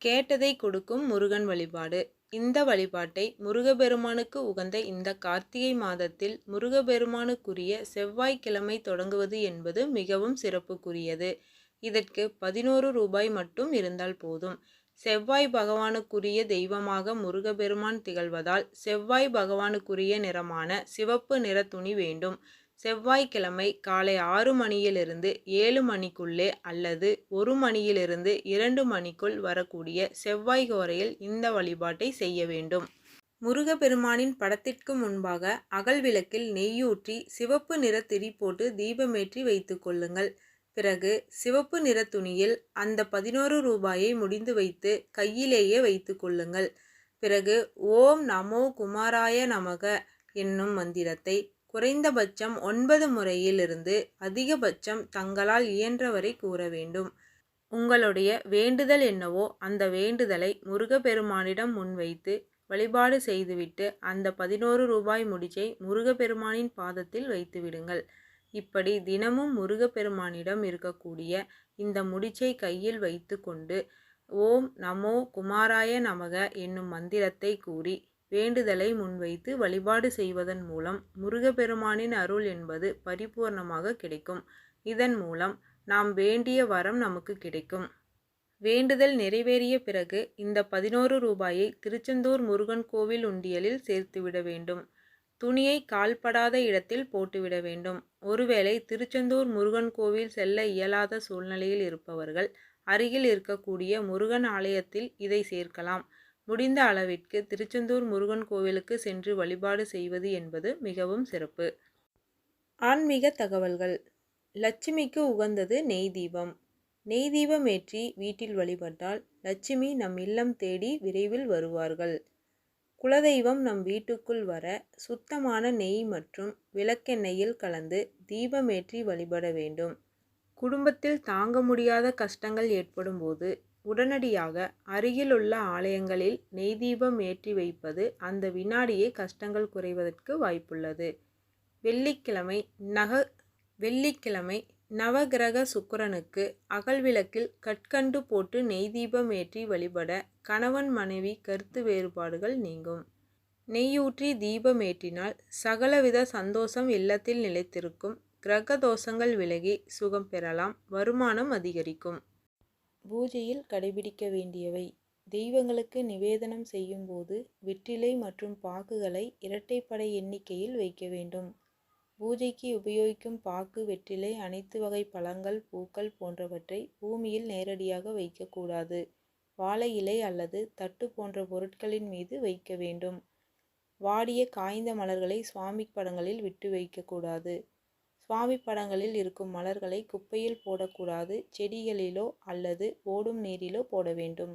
கேட்டதை கொடுக்கும் முருகன் வழிபாடு. இந்த வழிபாட்டை முருகபெருமானுக்கு உகந்த இந்த கார்த்திகை மாதத்தில் முருகபெருமானுக்குரிய செவ்வாய்க்கிழமை தொடங்குவது என்பது மிகவும் சிறப்புக்குரியது. இதற்கு பதினோரு ரூபாய் மட்டும் இருந்தால் போதும். செவ்வாய் பகவானுக்குரிய தெய்வமாக முருகபெருமான் திகழ்வதால் செவ்வாய் பகவானுக்குரிய நிறமான சிவப்பு நிற துணி வேண்டும். செவ்வாய்க்கிழமை காலை ஆறு மணியிலிருந்து ஏழு மணிக்குள்ளே அல்லது ஒரு மணியிலிருந்து இரண்டு மணிக்குள் வரக்கூடிய செவ்வாய் கோரையில் இந்த வழிபாட்டை செய்ய வேண்டும். முருகப்பெருமானின் படத்திற்கு முன்பாக அகல் விளக்கில் நெய்யூற்றி சிவப்பு நிற திரி போட்டு தீபமேற்றி வைத்து கொள்ளுங்கள். பிறகு சிவப்பு நிற துணியில் அந்த பதினோரு ரூபாயை முடிந்து வைத்து கையிலேயே வைத்து கொள்ளுங்கள். பிறகு ஓம் நமோ குமாராய நமக என்னும் மந்திரத்தை குறைந்தபட்சம் ஒன்பது முறையிலிருந்து அதிகபட்சம் தங்களால் இயன்றவரை கூற வேண்டும். உங்களுடைய வேண்டுதல் என்னவோ அந்த வேண்டுதலை முருகப்பெருமானிடம் முன்வைத்து வழிபாடு செய்துவிட்டு அந்த பதினோரு ரூபாய் முடிச்சை முருகப்பெருமானின் பாதத்தில் வைத்து விடுங்கள் இப்படி தினமும் முருகப்பெருமானிடம் இருக்கக்கூடிய இந்த முடிச்சை கையில் வைத்து கொண்டு ஓம் நமோ குமாராய நமக என்னும் மந்திரத்தை கூறி வேண்டுதலை முன்வைத்து வழிபாடு செய்வதன் மூலம் முருகப்பெருமானின் அருள் என்பது பரிபூர்ணமாக கிடைக்கும். இதன் மூலம் நாம் வேண்டிய வரம் நமக்கு கிடைக்கும். வேண்டுதல் நிறைவேறிய பிறகு இந்த பதினோரு ரூபாயை திருச்செந்தூர் முருகன் கோவில் உண்டியலில் சேர்த்துவிட வேண்டும். துணியை கால்படாத இடத்தில் போட்டுவிட வேண்டும். ஒருவேளை திருச்செந்தூர் முருகன் கோவில் செல்ல இயலாத சூழ்நிலையில் இருப்பவர்கள் அருகில் இருக்கக்கூடிய முருகன் ஆலயத்தில் இதை சேர்க்கலாம். முடிந்த அளவிற்கு திருச்செந்தூர் முருகன் கோவிலுக்கு சென்று வழிபாடு செய்வது என்பது மிகவும் சிறப்பு. ஆன்மீக தகவல்கள். லட்சுமிக்கு உகந்தது நெய் தீபம். நெய் தீபம் ஏற்றி வீட்டில் வழிபட்டால் லட்சுமி நம் இல்லம் தேடி விரைவில் வருவார்கள். குலதெய்வம் நம் வீட்டுக்குள் வர சுத்தமான நெய் மற்றும் விளக்கெண்ணெயில் கலந்து தீபமேற்றி வழிபட வேண்டும். குடும்பத்தில் தாங்க முடியாத கஷ்டங்கள் ஏற்படும் போது உடனடியாக அருகிலுள்ள ஆலயங்களில் நெய் தீபம் ஏற்றி வைப்பது அந்த வினாடியே கஷ்டங்கள் குறைவதற்கு வாய்ப்புள்ளது. வெள்ளிக்கிழமை நக வெள்ளிக்கிழமை நவகிரக சுக்கிரனுக்கு அகல் விளக்கில் கற்கண்டு போட்டு நெய் தீபம் ஏற்றி வழிபட கணவன் மனைவி கருத்து வேறுபாடுகள் நீங்கும். நெய்யூற்றி தீபம் ஏற்றினால் சகலவித சந்தோஷம் இல்லத்தில் நிலைத்திருக்கும். கிரக தோஷங்கள் விலகி சுகம் பெறலாம். வருமானம் அதிகரிக்கும். பூஜையில் கடைபிடிக்க வேண்டியவை. தெய்வங்களுக்கு நிவேதனம் செய்யும்போது வெற்றிலை மற்றும் பாக்குகளை இரட்டைப்படை எண்ணிக்கையில் வைக்க வேண்டும். பூஜைக்கு உபயோகிக்கும் பாக்கு வெற்றிலை அனைத்து வகை பழங்கள் பூக்கள் போன்றவற்றை பூமியில் நேரடியாக வைக்கக்கூடாது. வாழை இலை அல்லது தட்டு போன்ற பொருட்களின் மீது வைக்க வேண்டும். வாடிய காய்ந்த மலர்களை சுவாமி படங்களில் விட்டு வைக்கக்கூடாது. சுவாமி படங்களில் இருக்கும் மலர்களை குப்பையில் போடக்கூடாது செடிகளிலோ அல்லது ஓடும் நீரிலோ போட வேண்டும்.